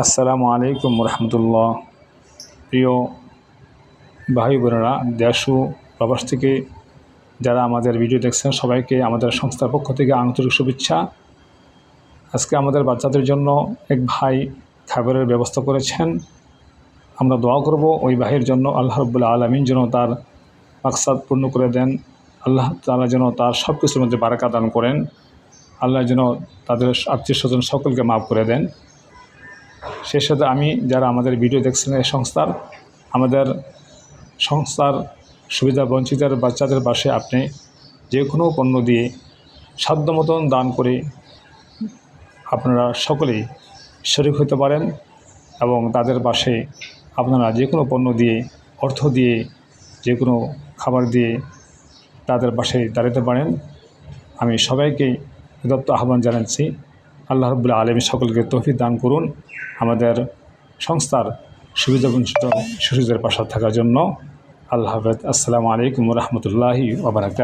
আসসালামু আলাইকুম রহমতুল্লাহ। প্রিয় ভাই বোনেরা, দেশ প্রবাস থেকে যারা আমাদের ভিডিও দেখছেন, সবাইকে আমাদের সংস্থার পক্ষ থেকে আন্তরিক শুভেচ্ছা। আজকে আমাদের বাচ্চাদের জন্য এক ভাই খাবারের ব্যবস্থা করেছেন। আমরা দোয়া করব ওই ভাইয়ের জন্য আল্লাহ রব্বুল্লা আলমিন যেন তার মাকসাদ পূর্ণ করে দেন। আল্লাহ তালা যেন তার সব কিছুর মধ্যে বারাকা দান করেন। আল্লাহ যেন তাদের আত্মীয় স্বজন সকলকে মাফ করে দেন। সেই সাথে আমি যারা আমাদের ভিডিও দেখছেন এই সংস্থার, আমাদের সংস্থার সুবিধা বঞ্চিতের বাচ্চাদের পাশে আপনি যে কোনো পণ্য দিয়ে সাধ্য মতন দান করে আপনারা সকলেই শরিক হতে পারেন এবং তাদের পাশে আপনারা যে কোনো পণ্য দিয়ে, অর্থ দিয়ে, যে কোনো খাবার দিয়ে তাদের পাশে দাঁড়াতে পারেন। আমি সবাইকে দত্ত আহ্বান জানাচ্ছি। আল্লাহ রবুল্লা আলমী সকলকে তৌফিক দান করুন। আমাদের সংস্থার সুবিধাবঞ্চিত শিশুদের পাশে থাকার জন্য আল্লাহ হাফেজ। আসসালামু আলাইকুম রহমতুল্লাহি ওবরাকাত